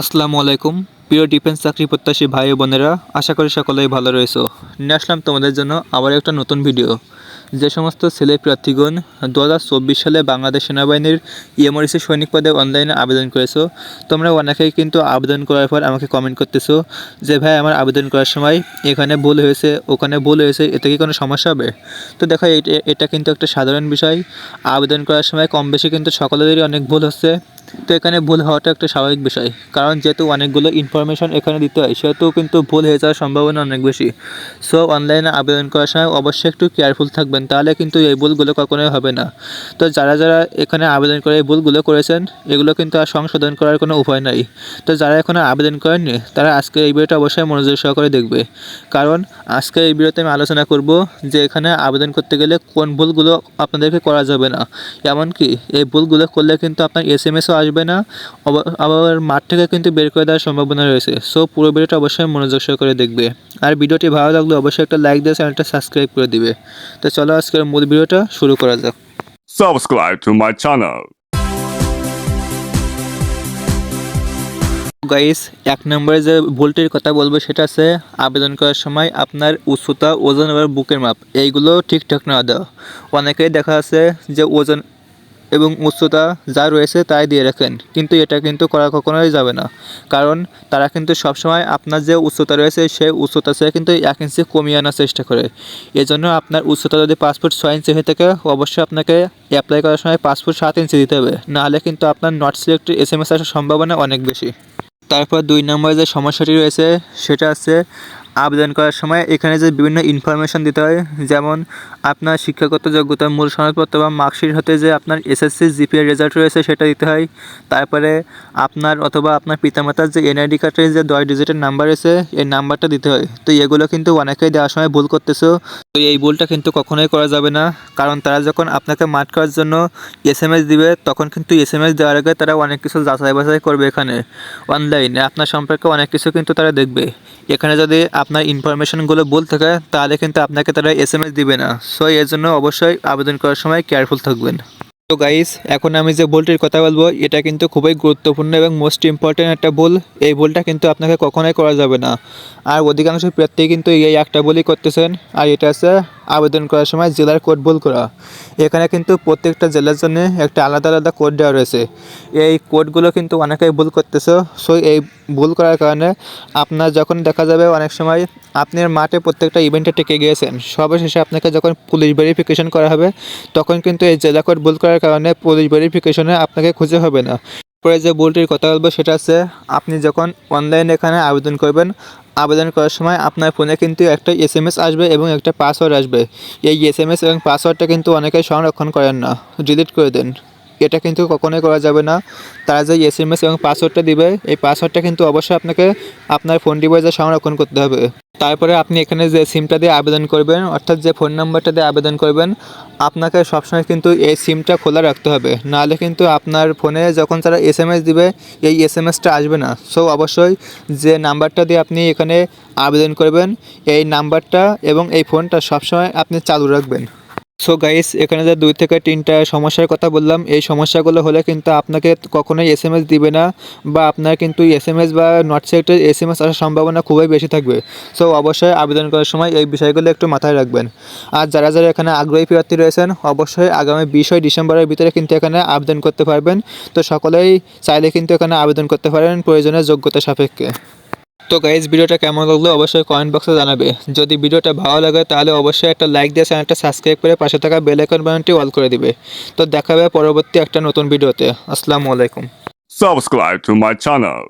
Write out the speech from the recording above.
আসসালামু আলাইকুম। প্রিয় ডিফেন্স চাকরি প্রত্যাশী ভাই বোনেরা, আশা করি সকলেই ভালো রয়েছো। নিয়ে আসলাম তোমাদের জন্য আবার একটা নতুন ভিডিও। যে সমস্ত ছেলে প্রার্থীগণ দু হাজার চব্বিশ সালে বাংলাদেশ সেনাবাহিনীর ইএমআরসি সৈনিক পদে অনলাইনে আবেদন করেছ, তোমরা অনেকেই কিন্তু আবেদন করার পর আমাকে কমেন্ট করতেছো যে, ভাই, আমার আবেদন করার সময় এখানে ভুল হয়েছে, ওখানে ভুল হয়েছে, এতে কি কোনো সমস্যা হবে? তো দেখো, এটা কিন্তু একটা সাধারণ বিষয়। আবেদন করার সময় কম বেশি কিন্তু সকলেরই অনেক ভুল হচ্ছে। তো এখানে ভুল হওয়াটা একটা স্বাভাবিক বিষয়। কারণ যেহেতু অনেকগুলো ইনফরমেশন এখানে দিতে হয়, সেহেতু কিন্তু ভুল হয়ে যাওয়ার সম্ভাবনা অনেক বেশি। সো অনলাইনে আবেদন করার সময় অবশ্যই একটু কেয়ারফুল থাকবেন, তাহলে কিন্তু এই ভুলগুলো কখনোই হবে না। তো যারা যারা এখানে আবেদন করে এই ভুলগুলো করেছেন, এগুলো কিন্তু আর সংশোধন করার কোনো উপায় নাই। তো যারা এখনও আবেদন করেননি, তারা আজকে এই ভিডিওটা অবশ্যই মনোযোগ সহকারে দেখবে। কারণ আজকে এই ভিডিওতে আমি আলোচনা করব যে এখানে আবেদন করতে গেলে কোন ভুলগুলো আপনাদেরকে করা যাবে না। এমনকি এই ভুলগুলো করলে কিন্তু আপনার এস এম এসও আসবে না। আবার- মাঠ থেকে কিন্তু বের করে দেওয়ার সম্ভাবনা রয়েছে। সো পুরো ভিডিওটা অবশ্যই মনোযোগ সহকারে দেখবে। আর ভিডিওটি ভালো লাগলে অবশ্যই একটা লাইক দিয়ে চ্যানেলটা সাবস্ক্রাইব করে দিবে। তো চলো আজকের মূল ভিডিওটা শুরু করা যাক। Subscribe to my channel. Guys এক নম্বরে যে ভুলটির কথা বলব সেটা আছে আবেদন করার সময় আপনার উচ্চতা ওজন এবং বুকের মাপ এইগুলো ঠিকঠাক না দেওয়া। অনেকেই দেখা আছে যে ওজন এবং উচ্চতা যা রয়েছে তাই দিয়ে রাখেন। কিন্তু এটা কিন্তু করা কখনোই যাবে না। কারণ তারা কিন্তু সবসময় আপনার যে উচ্চতা রয়েছে, সেই উচ্চতা সে কিন্তু এক ইঞ্চি কমিয়ে আনার চেষ্টা করে। এজন্য আপনার উচ্চতা যদি পাঁচ ফুট ছয় ইঞ্চি হয়ে থাকে, অবশ্যই আপনাকে অ্যাপ্লাই করার সময় পাঁচ ফুট সাত ইঞ্চি দিতে হবে। নাহলে কিন্তু আপনার not selected S M S আসার সম্ভাবনা অনেক বেশি। তারপর দুই নম্বরে যে সমস্যাটি রয়েছে, সেটা হচ্ছে আবেদন করার সময় এখানে যে বিভিন্ন ইনফরমেশন দিতে হয়, যেমন আপনার শিক্ষাগত যোগ্যতা মূল সনদপত্র বা মার্কশিট হতে যে আপনার এসএসসি জিপিএ রেজাল্ট রয়েছে সেটা দিতে হয়। তারপরে আপনার অথবা আপনার পিতামাতার যে এনআইডি কার্ডের যে দশ ডিজিটের নাম্বার রয়েছে, এই নাম্বারটা দিতে হয়। তো এগুলো কিন্তু অনেকেই দেওয়ার সময় ভুল করতেছো। তো এই ভুলটা কিন্তু কখনোই করা যাবে না। কারণ তারা যখন আপনাকে মাঠ করার জন্য এস এম এস দিবে, তখন কিন্তু এস এম এস দেওয়ার আগে তারা অনেক কিছু যাচাই বাছাই করবে এখানে। অনলাইনে আপনার সম্পর্কে অনেক কিছু কিন্তু তারা দেখবে। এখানে যদি আপনার ইনফরমেশনগুলো ভুল থাকে, তাহলে কিন্তু আপনাকে তারা এস এম এস দিবে না। সো এর জন্য অবশ্যই আবেদন করার সময় কেয়ারফুল থাকবেন। তো গাইস এখন আমি যে ভুলটির কথা বলব, এটা কিন্তু খুবই গুরুত্বপূর্ণ এবং মোস্ট ইম্পর্ট্যান্ট একটা ভুল। এই ভুলটা কিন্তু আপনাকে কখনোই করা যাবে না। আর অধিকাংশ প্রার্থী কিন্তু এই একটা ভুলই করতেছেন। আর এটা আছে আবেদন করার সময় জেলার কোড ভুল করা। এখানে কিন্তু প্রত্যেকটা জেলার জন্য একটা আলাদা আলাদা কোড দেওয়া রয়েছে। এই কোডগুলো কিন্তু অনেকেই ভুল করতেছে। সো এই ভুল করার কারণে আপনার যখন দেখা যাবে অনেক সময় আপনার মাঠে প্রত্যেকটা ইভেন্টে টেকে গিয়েছেন। সর্বশেষে আপনাকে যখন পুলিশ ভেরিফিকেশন করা হবে, তখন কিন্তু এই জেলা কোড ভুল করার কারণে পুলিশ ভেরিফিকেশনে আপনাকে খুঁজে হবে না। পরে যে ভুলটির কথা বলব সেটা হচ্ছে, আপনি যখন অনলাইনে এখানে আবেদন করবেন, আবেদন করার সময় আপনার ফোনে কিন্তু একটা এস এম এস আসবে এবং একটা পাসওয়ার্ড আসবে। এই এস এম এস এবং পাসওয়ার্ডটা কিন্তু অনেকেই সংরক্ষণ করেন না ডিলিট করে দেন। এটা কিন্তু কখনোই করা যাবে না। তারা যে এস এম এস এবং পাসওয়ার্ডটা দিবে, এই পাসওয়ার্ডটা কিন্তু অবশ্যই আপনাকে আপনার ফোন ডিভাইসে সংরক্ষণ করতে হবে। তারপরে আপনি এখানে যে সিমটা দিয়ে আবেদন করবেন, অর্থাৎ যে ফোন নাম্বারটা দিয়ে আবেদন করবেন, আপনাকে সবসময় কিন্তু এই সিমটা খোলা রাখতে হবে। নাহলে কিন্তু আপনার ফোনে যখন তারা এস এম এস দিবে, এই এস এম এসটা আসবে না। সো অবশ্যই যে নাম্বারটা দিয়ে আপনি এখানে আবেদন করবেন, এই নাম্বারটা এবং এই ফোনটা সবসময় আপনি চালু রাখবেন। সো গাইস এখানে যে দুই থেকে তিনটা সমস্যার কথা বললাম, এই সমস্যাগুলো হলে কিন্তু আপনাকে কখনোই এস এম এস দিবে না বা আপনার কিন্তু এস এম এস বা not selected S M S আসার সম্ভাবনা খুবই বেশি থাকবে। সো অবশ্যই আবেদন করার সময় এই বিষয়গুলো একটু মাথায় রাখবেন। আর যারা যারা এখানে আগ্রহী প্রার্থী রয়েছেন, অবশ্যই আগামী বিশই ডিসেম্বরের ভিতরে কিন্তু এখানে আবেদন করতে পারবেন। তো সকলেই চাইলে কিন্তু এখানে আবেদন করতে পারেন প্রয়োজনীয় যোগ্যতা সাপেক্ষে। তো গাইজ ভিডিওটা কেমন লাগল অবশ্যই কমেন্ট বক্সে জানাবে। যদি ভিডিওটা ভালো লাগে, তাহলে অবশ্যই একটা লাইক দিয়ে চ্যানেলটা সাবস্ক্রাইব করে পাশে থাকা বেল আইকন বাটনটি অল করে দিবে। তো দেখা হবে পরবর্তী একটা নতুন ভিডিওতে। আসসালামু আলাইকুম। Subscribe to my channel.